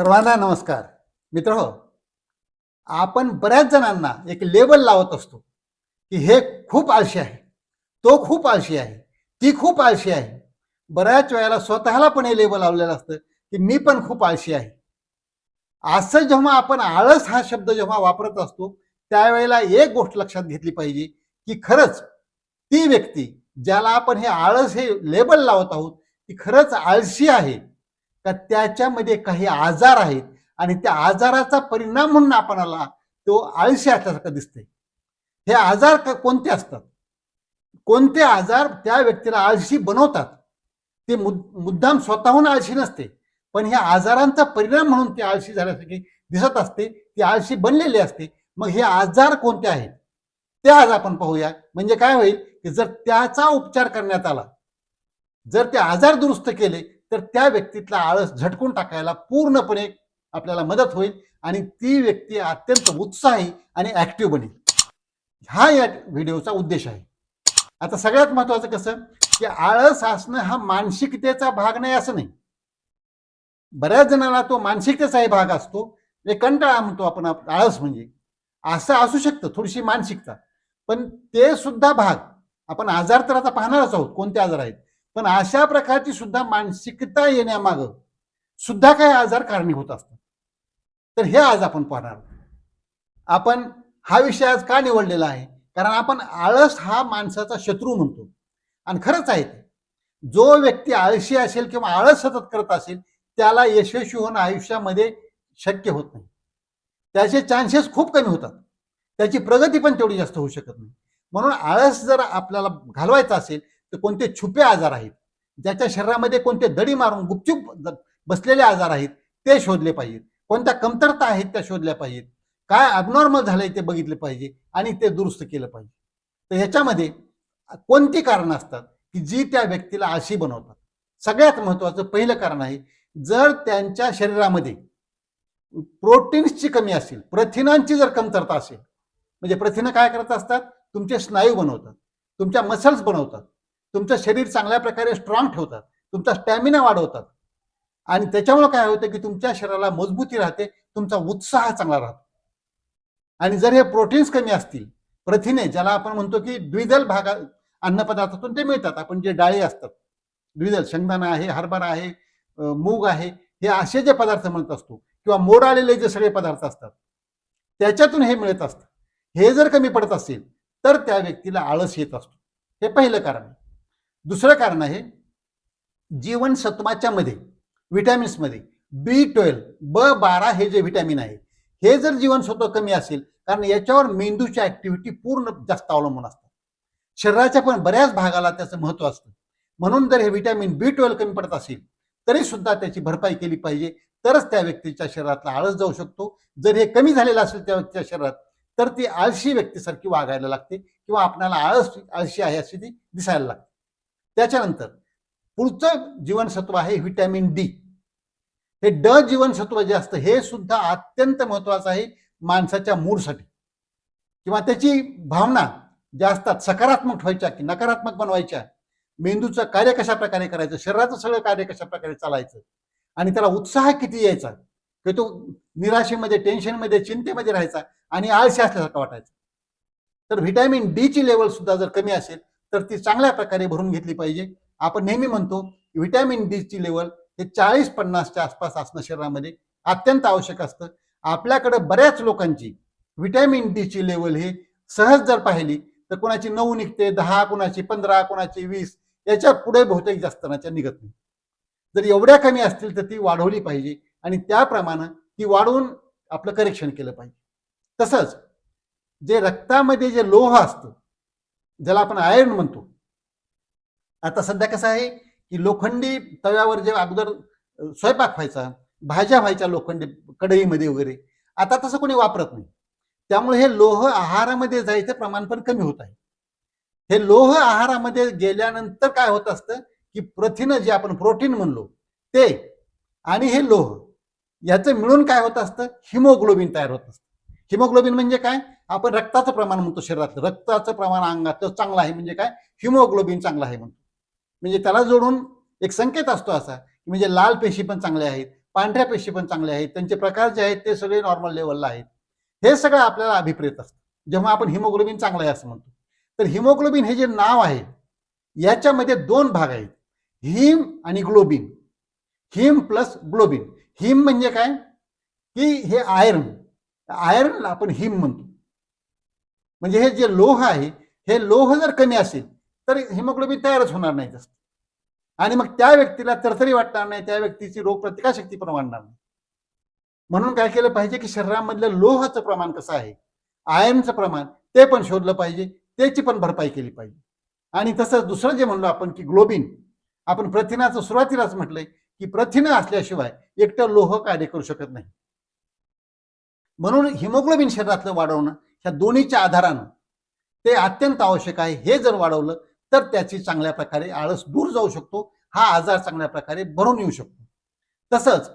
सर्वांना नमस्कार. मित्र हो आपण बऱ्याच जणांना एक लेबल लावत असतो की हे खूप आळशी आहे तो खूप आळशी आहे ती खूप आळशी आहे. बऱ्याच वेळेला स्वतःला पण हे लेबल लावलेलं असतं की मी पण खूप आळशी आहे. असं जेव्हा आपण आळस हा शब्द जेव्हा वापरत असतो त्यावेळेला एक गोष्ट लक्षात घेतली पाहिजे की खरंच ती व्यक्ती ज्याला आपण हे आळस हे लेबल लावत आहोत ती खरंच आळशी आहे. का त्याच्यामध्ये काही आजार आहेत आणि त्या आजाराचा परिणाम म्हणून आपणाला तो आळशी असल्यासारखं दिसते हे आजार का कोणते असतात? कोणते आजार त्या व्यक्तीला आळशी बनवतात? ते मुद मुद्दाम स्वतःहून आळशी नसते. पण ह्या आजारांचा परिणाम म्हणून ते आळशी झाल्यासारखे दिसत असते ती आळशी बनलेली असते. मग हे आजार कोणते आहेत? ते आज आपण पाहूया. म्हणजे काय होईल? की जर त्याचा उपचार करण्यात आला जर ते आजार दुरुस्त केले तर त्या व्यक्तीतला आळस झटकून टाकायला पूर्णपणे आपल्याला मदत होईल आणि ती व्यक्ती अत्यंत उत्साही आणि ऍक्टिव्ह बनेल. हा या व्हिडिओचा उद्देश आहे. आता सगळ्यात महत्वाचं कसं? की आळस असणं हा मानसिकतेचा भाग नाही असं नाही. बऱ्याच जणांना तो मानसिकतेचाही भाग असतो. म्हणजे कंटाळा म्हणतो आपण आळस म्हणजे. असं असू शकतं थोडीशी मानसिकता. पण ते सुद्धा भाग आपण आजार तर आता पाहणारच आहोत कोणते आजार आहेत? पण अशा प्रकारची सुद्धा मानसिकता येण्यामागं सुद्धा काही आजार कारणीभूत असतात. तर हे आज आपण पाहणार आपण हा विषय आज का निवडलेला आहे? कारण आपण आळस हा माणसाचा शत्रू म्हणतो. आणि खरंच आहे ते. जो व्यक्ती आळशी असेल किंवा आळस सतत करत असेल त्याला यशस्वी होणं आयुष्यामध्ये शक्य होत नाही. त्याचे चान्सेस खूप कमी होतात. त्याची प्रगती पण तेवढी जास्त होऊ शकत नाही. म्हणून आळस जर आपल्याला घालवायचा असेल तर कोणते छुपे आजार आहेत ज्याच्या शरीरामध्ये कोणते दडी मारून गुपचूप बसलेले आजार आहेत ते शोधले पाहिजेत. कोणत्या कमतरता आहेत त्या शोधल्या पाहिजेत. काय अबनॉर्मल झालंय ते बघितले पाहिजे आणि ते दुरुस्त केलं पाहिजे. तर ह्याच्यामध्ये कोणती कारणं असतात की जी त्या व्यक्तीला आळशी बनवतात? सगळ्यात महत्वाचं पहिलं कारण आहे जर त्यांच्या शरीरामध्ये प्रोटीन्सची कमी असेल प्रथिनांची जर कमतरता असेल म्हणजे प्रथिनं काय करत असतात? तुमचे स्नायू बनवतात तुमच्या मसल्स बनवतात तुमचं शरीर चांगल्या प्रकारे स्ट्रॉंग ठेवतात. तुमचा स्टॅमिना वाढवतात. आणि त्याच्यामुळे काय होतं की तुमच्या शरीराला मजबूती राहते तुमचा उत्साह चांगला राहतो. आणि जर हे प्रोटीन्स कमी असतील प्रथिने ज्याला आपण म्हणतो की द्विदल भागा अन्नपदार्थातून ते मिळतात. आपण जे डाळी असतात द्विदल शेंगदाणा आहे हरभरा आहे मूग आहे हे असे जे पदार्थ म्हणत असतो किंवा मोड आलेले जे सगळे पदार्थ असतात त्याच्यातून हे मिळत असतं. हे जर कमी पडत असेल तर त्या व्यक्तीला आळस येत असतो. हे पहिलं कारण आहे. दुसरं कारण आहे जीवनसत्वाच्या मध्ये व्हिटॅमिन्समध्ये बी ट्वेल्व ब बारा हे जे व्हिटॅमिन आहे हे जर जीवनसत्व कमी असेल कारण याच्यावर मेंदूची ऍक्टिव्हिटी पूर्ण जास्त अवलंबून असतात शरीराच्या पण बऱ्याच भागाला त्याचं महत्त्व असतं. म्हणून जर हे व्हिटॅमिन बी ट्वेल्व कमी पडत असेल तरी सुद्धा त्याची भरपाई केली पाहिजे. तरच त्या व्यक्तीच्या शरीरातला आळस जाऊ शकतो. जर हे कमी झालेलं असेल त्या व्यक्तीच्या शरीरात तर ती आळशी व्यक्तीसारखी वागायला लागते किंवा आपल्याला आळस आळशी आहे अशी ती दिसायला लागते. त्याच्यानंतर पुढचं जीवनसत्व आहे व्हिटॅमिन डी. हे ड जीवनसत्व जे असतं हे सुद्धा अत्यंत महत्वाचं आहे माणसाच्या मूडसाठी. किंवा त्याची भावना ज्या असतात सकारात्मक व्हायच्या की नकारात्मक बनवायच्या. मेंदूचं कार्य कशा प्रकारे करायचं शरीराचं सगळं कार्य कशा प्रकारे चालायचं? आणि त्याला उत्साह किती यायचा? की तो निराशेमध्ये टेन्शनमध्ये चिंतेमध्ये राहायचा आणि आळशी असल्यासारखं वाटायचं. तर व्हिटॅमिन डी ची लेवल सुद्धा जर कमी असेल तर ती चांगल्या प्रकारे भरून घेतली पाहिजे. आपण नेहमी म्हणतो व्हिटॅमिन डी ची लेवल हे चाळीस पन्नासच्या आसपास असणं शरीरामध्ये अत्यंत आवश्यक असतं. आपल्याकडे बऱ्याच लोकांची व्हिटॅमिन डी ची लेवल हे सहज जर पाहिली तर कोणाची नऊ निघते दहा कोणाची पंधरा कोणाची वीस याच्यापुढे बहुतेक जास्त नाच्या निघत नाही. जर एवढ्या कमी असतील तर ती वाढवली पाहिजे आणि त्याप्रमाणे ती वाढवून आपलं करेक्शन केलं पाहिजे. तसंच जे रक्तामध्ये जे लोह असतं ज्याला आपण आयर्न म्हणतो. आता सध्या कसं आहे की लोखंडी तव्यावर जे अगोदर स्वयंपाक व्हायचा भाज्या व्हायच्या लोखंडी कढईमध्ये वगैरे आता तसं कोणी वापरत नाही. त्यामुळे हे लोह आहारामध्ये जायचं प्रमाण पण कमी होत आहे. हे लोह आहारामध्ये गेल्यानंतर काय होत असतं की प्रथिनं जे आपण प्रोटीन म्हणलो ते आणि हे लोह याचं मिळून काय होत असतं? हिमोग्लोबिन तयार होत असतं. हिमोग्लोबिन म्हणजे काय? आपण रक्ताचं प्रमाण म्हणतो शरीरातलं रक्ताचं प्रमाण अंगात चांगलं आहे म्हणजे काय? हिमोग्लोबिन चांगलं आहे म्हणतो. म्हणजे त्याला जोडून एक संकेत असतो असा की म्हणजे लाल पेशी पण चांगल्या आहेत पांढऱ्या पेशी पण चांगल्या आहेत त्यांचे प्रकार जे आहेत ते सगळे नॉर्मल लेवलला आहेत. हे सगळं आपल्याला अभिप्रेत असतं. जेव्हा आपण हिमोग्लोबिन चांगलं आहे असं म्हणतो. तर हिमोग्लोबिन हे जे नाव आहे याच्यामध्ये दोन भाग आहेत. हिम आणि globin. Haem plus globin. Haem म्हणजे काय? की हे आयर्न. आयर्नला आपण हिम म्हणतो. म्हणजे हे जे लोह आहे हे लोह जर कमी असेल तर हिमोग्लोबिन तयारच होणार नाही जास्त आणि मग त्या व्यक्तीला तरतरी वाटणार नाही त्या व्यक्तीची रोगप्रतिकारशक्ती पण वाढणार नाही. म्हणून काय केलं पाहिजे की शरीरामधलं लोहाचं प्रमाण कसं आहे आयर्नचं प्रमाण ते पण शोधलं पाहिजे त्याची पण भरपाई केली पाहिजे. आणि तसंच दुसरं जे म्हणलो आपण की ग्लोबिन आपण प्रथिनाचं सुरुवातीलाच म्हटलंय की प्रथिना असल्याशिवाय एकटं लोह कार्य करू शकत नाही. म्हणून हिमोग्लोबिन शरीरातलं वाढवणं ह्या दोन्हीच्या आधारानं ते अत्यंत आवश्यक आहे. हे जर वाढवलं तर त्याची चांगल्या प्रकारे आळस दूर जाऊ शकतो. हा आजार चांगल्या प्रकारे भरून येऊ शकतो. तसंच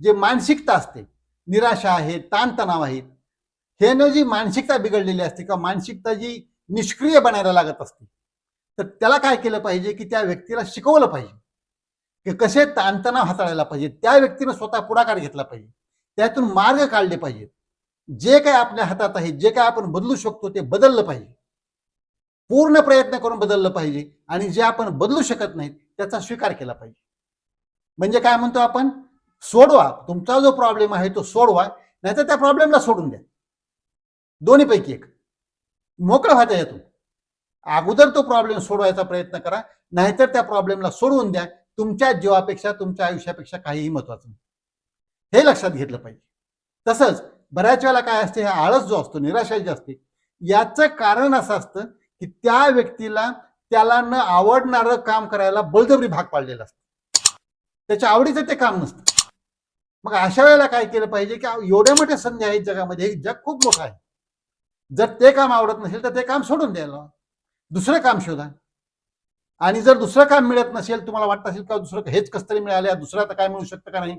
जे मानसिकता असते निराशा आहे ताणतणाव आहेत ह्यानं जी मानसिकता बिघडलेली असते किंवा मानसिकता जी निष्क्रिय बनायला लागत असते तर त्याला काय केलं पाहिजे की त्या व्यक्तीला शिकवलं पाहिजे. की कसे ताणतणाव हाताळायला पाहिजे त्या व्यक्तीनं स्वतः पुढाकार घेतला पाहिजे. त्यातून मार्ग काढले पाहिजेत. जे काय आपल्या हातात आहे जे काय आपण बदलू शकतो ते बदललं पाहिजे. पूर्ण प्रयत्न करून बदललं पाहिजे आणि जे आपण बदलू शकत नाहीत त्याचा स्वीकार केला पाहिजे. म्हणजे काय म्हणतो आपण? सोडवा. तुमचा जो प्रॉब्लेम आहे तो सोडवा. नाहीतर त्या प्रॉब्लेमला सोडून द्या. दोन्हीपैकी एक. मोकळं व्हायचा यातून अगोदर तो प्रॉब्लेम सोडवायचा प्रयत्न करा. नाहीतर त्या प्रॉब्लेमला सोडवून द्या. तुमच्या जीवापेक्षा तुमच्या आयुष्यापेक्षा काहीही महत्वाचं नाही. हे लक्षात घेतलं पाहिजे. तसंच बऱ्याच वेळेला काय असते हा आळस जो असतो निराशा जी असते याचं कारण असं असतं की त्या व्यक्तीला त्याला न आवडणारं काम करायला बळजबरी भाग पाडलेलं असतं. त्याच्या आवडीचं ते काम नसतं. मग अशा वेळेला काय केलं पाहिजे की एवढ्या मोठ्या संधी आहेत जगामध्ये हे जग खूप मोठं आहे. जर ते काम आवडत नसेल तर ते काम सोडून द्यायला दुसरं काम शोधा. आणि जर दुसरं काम मिळत नसेल तुम्हाला वाटत असेल का दुसरं हेच कसं तरी मिळालं दुसरं आता काय मिळू शकतं का नाही?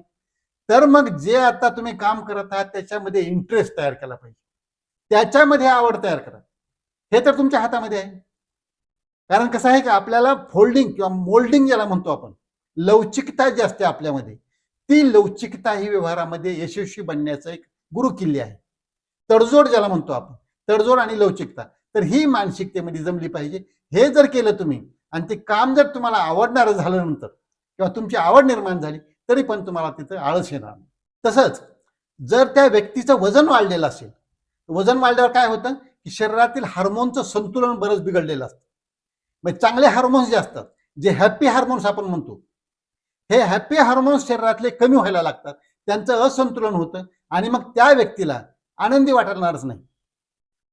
तर मग जे आता तुम्ही काम करत आहात त्याच्यामध्ये इंटरेस्ट तयार केला पाहिजे. त्याच्यामध्ये आवड तयार करा. हे तर तुमच्या हातामध्ये आहे. कारण कसं आहे की आपल्याला फोल्डिंग किंवा मोल्डिंग ज्याला म्हणतो आपण लवचिकता जी असते आपल्यामध्ये. ती लवचिकता ही व्यवहारामध्ये यशस्वी बनण्याचं एक गुरुकिल्ली आहे. तडजोड ज्याला म्हणतो आपण तडजोड आणि लवचिकता. तर ही मानसिकतेमध्ये जमली पाहिजे. हे जर केलं तुम्ही आणि ते काम जर तुम्हाला आवडणारं झालं नंतर किंवा तुमची आवड निर्माण झाली तरी पण तुम्हाला तिथं आळस येणार नाही. तसंच जर त्या व्यक्तीचं वजन वाढलेलं असेल वजन वाढल्यावर काय होतं की शरीरातील हार्मोनचं संतुलन बरंच बिघडलेलं असतं. मग चांगले हार्मोन्स जे असतात जे हॅपी हार्मोन्स आपण म्हणतो हे हॅपी हार्मोन्स शरीरातले कमी व्हायला लागतात. त्यांचं असंतुलन होतं आणि मग त्या व्यक्तीला आनंदी वाटणारच नाही.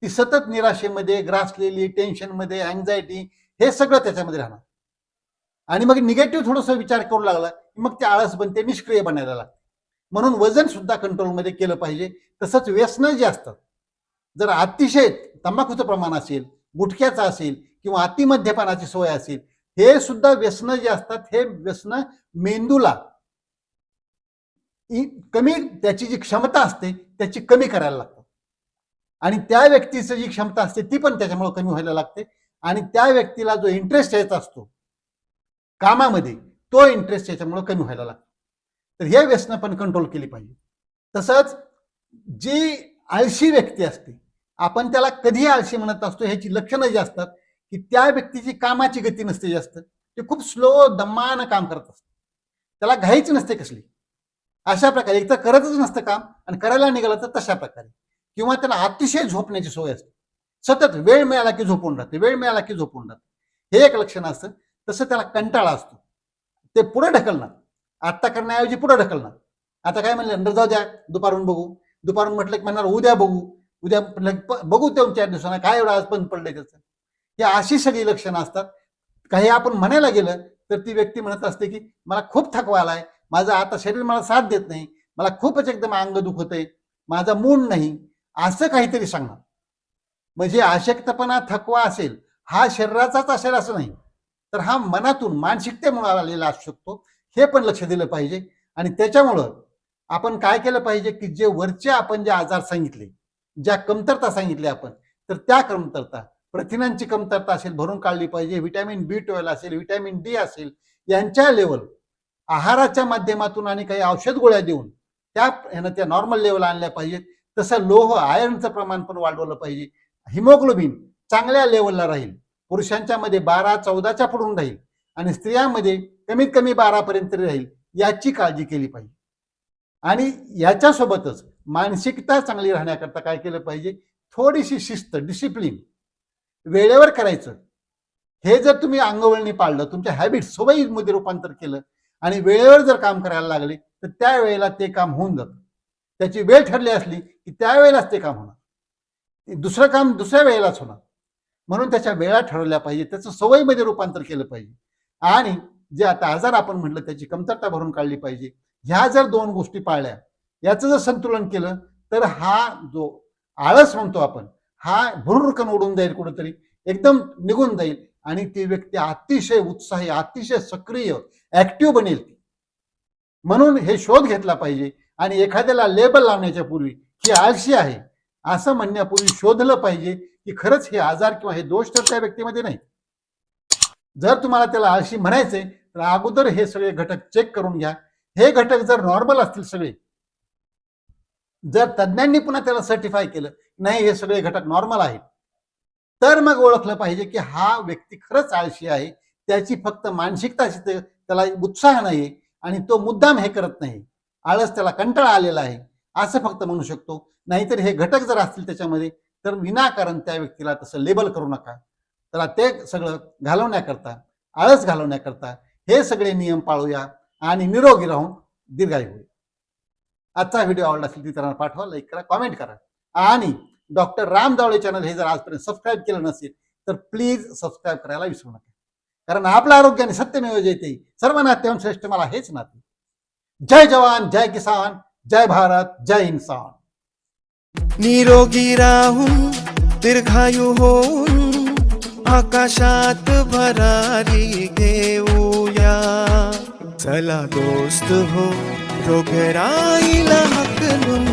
ती सतत निराशेमध्ये ग्रासलेली टेन्शनमध्ये अँझायटी हे सगळं त्याच्यामध्ये राहणार. आणि मग निगेटिव्ह थोडंसं विचार करू लागला की मग ते आळस बनते निष्क्रिय बनायला लागते. म्हणून वजन सुद्धा कंट्रोलमध्ये केलं पाहिजे. तसंच व्यसनं जे असतात जर अतिशय तंबाखूचं प्रमाण असेल गुटख्याचं असेल किंवा अतिमध्यपानाची सोय असेल हे सुद्धा व्यसनं जे असतात हे व्यसनं मेंदूला कमी त्याची जी क्षमता असते त्याची कमी करायला लागतात आणि त्या व्यक्तीची जी क्षमता असते ती पण त्याच्यामुळे कमी व्हायला लागते. आणि त्या व्यक्तीला जो इंटरेस्ट यायचा असतो कामामध्ये तो इंटरेस्ट याच्यामुळे कमी व्हायला लागतो. तर हे व्यसनं पण कंट्रोल केली पाहिजे. तसंच जी आळशी व्यक्ती असते आपण त्याला कधी आळशी म्हणत असतो ह्याची लक्षणं जी असतात की त्या व्यक्तीची कामाची गती नसते जास्त. ते खूप स्लो दमानं काम करत असतं त्याला घाईच नसते कसली. अशा प्रकारे एक तर करतच नसतं काम आणि करायला निघालं तर तशा प्रकारे. किंवा त्याला अतिशय झोपण्याची सोय असते. सतत वेळ मिळाला की झोपून राहते वेळ मिळाला की झोपून राहते. हे एक लक्षण असतं. तसं त्याला कंटाळा असतो. ते पुढे ढकलणार. आत्ता करण्याऐवजी पुढे ढकलणार. आता काय म्हणलं नंतर जाऊ द्या दुपारून बघू. दुपारून म्हटलं की म्हणणार उद्या बघू. उद्या बघू दोन चार दिवसांना काय एवढं आज पण पडलंय त्याचं. हे अशी सगळी लक्षणं असतात. काही आपण म्हणायला गेलं तर ती व्यक्ती म्हणत असते की मला खूप थकवा आलाय. माझं आता शरीर मला साथ देत नाही. मला खूपच एकदम अंग दुखतंय. माझा मूड नाही. असं काहीतरी सांगणार. म्हणजे अशक्तपणा थकवा असेल हा शरीराचाच असेल असं नाही. तर हा मनातून मानसिकतेमुळे आलेला असू शकतो. हे पण लक्ष दिलं पाहिजे. आणि त्याच्यामुळं आपण काय केलं पाहिजे की जे वरचे आपण जे आजार सांगितले ज्या कमतरता सांगितल्या आपण तर त्या कमतरता प्रथिनांची कमतरता असेल भरून काढली पाहिजे व्हिटॅमिन बी ट्वेल्व असेल व्हिटॅमिन डी असेल यांच्या लेवल आहाराच्या माध्यमातून आणि काही औषध गोळ्या देऊन त्या ह्यानं त्या नॉर्मल लेवल आणल्या पाहिजेत. तसं लोह आयर्नचं प्रमाण पण वाढवलं पाहिजे. हिमोग्लोबिन चांगल्या लेवलला राहील. पुरुषांच्या मध्ये बारा चौदाच्या पुढून राहील आणि स्त्रियांमध्ये कमीत कमी बारा पर्यंत तरी राहील याची काळजी केली पाहिजे. आणि याच्यासोबतच मानसिकता चांगली राहण्याकरता काय केलं पाहिजे? थोडीशी शिस्त डिसिप्लिन वेळेवर करायचं. हे जर तुम्ही अंगवळणी पाळलं तुमच्या हॅबिट सवयीमध्ये रूपांतर केलं आणि वेळेवर जर काम करायला लागले तर त्यावेळेला ते काम होऊन जातं. त्याची वेळ ठरली असली की त्यावेळेलाच ते काम होणार. दुसरं काम दुसऱ्या वेळेलाच होणार. म्हणून त्याच्या वेळा ठरवल्या पाहिजे. त्याचं सवयीमध्ये रूपांतर केलं पाहिजे. आणि जे आता आजार आपण म्हटलं त्याची कमतरता भरून काढली पाहिजे. ह्या जर दोन गोष्टी पाळल्या याचं जर संतुलन केलं तर हा जो आळस म्हणतो आपण हा भुरुरकन उडून जाईल कुठंतरी. एकदम निघून जाईल. आणि ती व्यक्ती अतिशय उत्साही अतिशय सक्रिय ऍक्टिव्ह बनेल ती. म्हणून हे शोध घेतला पाहिजे. आणि एखाद्याला लेबल लावण्याच्या पूर्वी ही आळशी आहे. असं म्हणण्यापूर्वी शोधलं पाहिजे. की खरंच हे आजार किंवा हे दोष तर त्या व्यक्तीमध्ये नाही. जर तुम्हाला त्याला आळशी म्हणायचे तर अगोदर हे सगळे घटक चेक करून घ्या. हे घटक जर नॉर्मल असतील सगळे जर तज्ज्ञांनी पुन्हा त्याला सर्टिफाय केलं नाही हे सगळे घटक नॉर्मल आहेत तर मग ओळखलं पाहिजे की हा व्यक्ती खरंच आळशी आहे त्याची फक्त मानसिकता त्याला उत्साह नाही आणि तो मुद्दाम हे करत नाही. आळस त्याला कंटाळा आलेला आहे असं फक्त म्हणू शकतो. नाहीतर हे घटक जर असतील त्याच्यामध्ये तर विनाकारण त्या व्यक्तीला तसं लेबल करू नका. त्याला ते सगळं घालवण्याकरता आळस घालवण्याकरता हे सगळे नियम पाळूया आणि निरोगी राहून दीर्घायू होईल. आजचा व्हिडिओ आवडला असेल ती पाठवा लाईक करा कॉमेंट करा. आणि डॉक्टर राम दावळे चॅनल हे जर आजपर्यंत सबस्क्राईब केलं नसेल तर प्लीज सबस्क्राईब करायला विसरू नका. कारण आपल्या आरोग्याने सत्यमेव जयते सर्व नात्यम श्रेष्ठ मला हेच नाते. जय जवान जय किसान जय भारत जय इन्सान. निरोगी राहून दीर्घायू होऊन आकाशात भरारी घेऊया. चला दोस्त हो रोगराईला हकलून